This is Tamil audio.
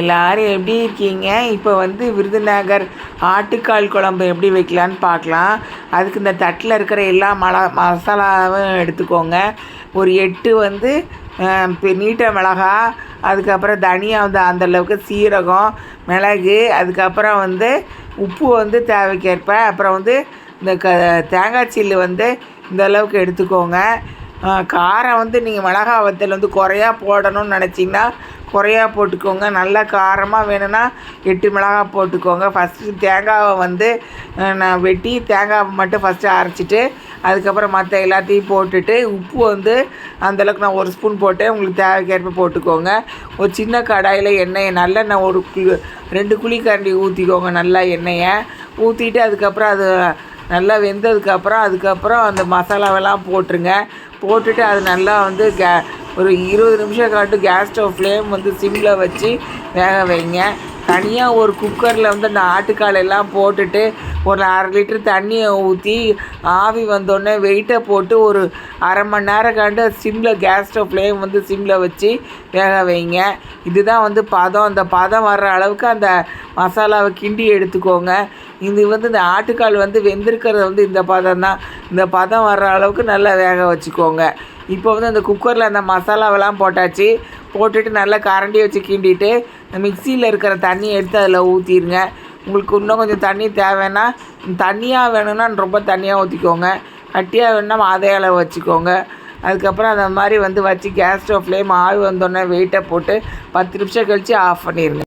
எல்லாரும் எப்படி இருக்கீங்க? இப்போ வந்து விருதுநகர் ஆட்டுக்கால் குழம்பு எப்படி வைக்கலான்னு பார்க்கலாம். அதுக்கு இந்த தட்டில் இருக்கிற எல்லா மல மசாலாவும் எடுத்துக்கோங்க. ஒரு எட்டு வந்து நீட்ட மிளகா அதுக்கப்புறம் தனியா வந்து அந்தளவுக்கு சீரகம் மிளகு அதுக்கப்புறம் வந்து உப்பு வந்து தேவைக்கேற்ப அப்புறம் வந்து இந்த க தேங்காய் சில்லு வந்து இந்த அளவுக்கு எடுத்துக்கோங்க. காரம் வந்து நீங்கள் மிளகா வத்தல் வந்து குறையா போடணும்னு நினச்சிங்கன்னா குறையா போட்டுக்கோங்க. நல்லா காரமாக வேணும்னா எட்டு மிளகா போட்டுக்கோங்க. ஃபஸ்ட்டு தேங்காவை வந்து நான் வெட்டி தேங்காவை மட்டும் ஃபஸ்ட்டு அரைச்சிட்டு அதுக்கப்புறம் மற்ற எல்லாத்தையும் போட்டுட்டு உப்பு வந்து அந்தளவுக்கு நான் ஒரு ஸ்பூன் போட்டேன். உங்களுக்கு தேவைக்கேற்ப போட்டுக்கோங்க. ஒரு சின்ன கடாயில் எண்ணெயை நல்லெண்ணெய் ஒரு குளி ரெண்டு குழிக்கரண்டி ஊற்றிக்கோங்க நல்லா எண்ணெயை ஊற்றிட்டு அதுக்கப்புறம் அது நல்லா வெந்ததுக்கப்புறம் அதுக்கப்புறம் அந்த மசாலாவெல்லாம் போட்டுருங்க. போட்டுட்டு அது நல்லா வந்து கே ஒரு இருபது நிமிஷம் காட்டு கேஸ் ஸ்டவ் ஃப்ளேம் வந்து சிம்மில் வச்சு வேக வைங்க. தனியாக ஒரு குக்கரில் வந்து அந்த ஆட்டுக்கால் எல்லாம் போட்டுட்டு ஒரு அரை லிட்டர் தண்ணியை ஊற்றி ஆவி வந்தோடனே வெயிட்டை போட்டு ஒரு அரை மணி நேரம் காண்டு சிம்மில் கேஸ் ஸ்டவ் ஃப்ளேம் வந்து சிம்மில் வச்சு வேக வைங்க. இதுதான் வந்து பதம். அந்த பதம் வர்ற அளவுக்கு அந்த மசாலாவை கிண்டி எடுத்துக்கோங்க. இது வந்து இந்த ஆட்டுக்கால் வந்து வெந்திருக்கிறது வந்து இந்த பதம் தான். இந்த பதம் வர்ற அளவுக்கு நல்லா வேக வச்சுக்கோங்க. இப்போ வந்து அந்த குக்கரில் அந்த மசாலாவெல்லாம் போட்டாச்சு. போட்டுட்டு நல்லா கரண்டி வச்சு கிண்டிட்டு மிக்சியில் இருக்கிற தண்ணியை எடுத்து அதில் ஊற்றிடுங்க உங்களுக்கு இன்னும் கொஞ்சம் தண்ணி தேவைன்னா தண்ணியாக வேணும்னா ரொம்ப தண்ணியாக ஊற்றிக்கோங்க கட்டியாக வேணும்னா அதே அளவு வச்சுக்கோங்க. அதுக்கப்புறம் அந்த மாதிரி வந்து வச்சு கேஸ் ஸ்டவ் ஃப்ளேம் ஆவி வந்தோடனே வெயிட்டை போட்டு பத்து நிமிஷம் கழித்து ஆஃப் பண்ணிடுங்க